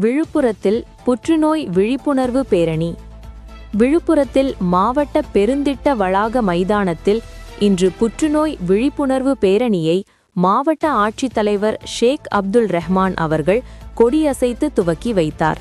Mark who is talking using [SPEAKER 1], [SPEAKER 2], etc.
[SPEAKER 1] விழுப்புரத்தில் புற்றுநோய் விழிப்புணர்வு பேரணி. விழுப்புரத்தில் மாவட்ட பெருந்திட்ட வளாக மைதானத்தில் இன்று புற்றுநோய் விழிப்புணர்வு பேரணியை மாவட்ட ஆட்சித்தலைவர் ஷேக் அப்துல் ரஹ்மான் அவர்கள் கொடியசைத்து துவக்கி வைத்தார்.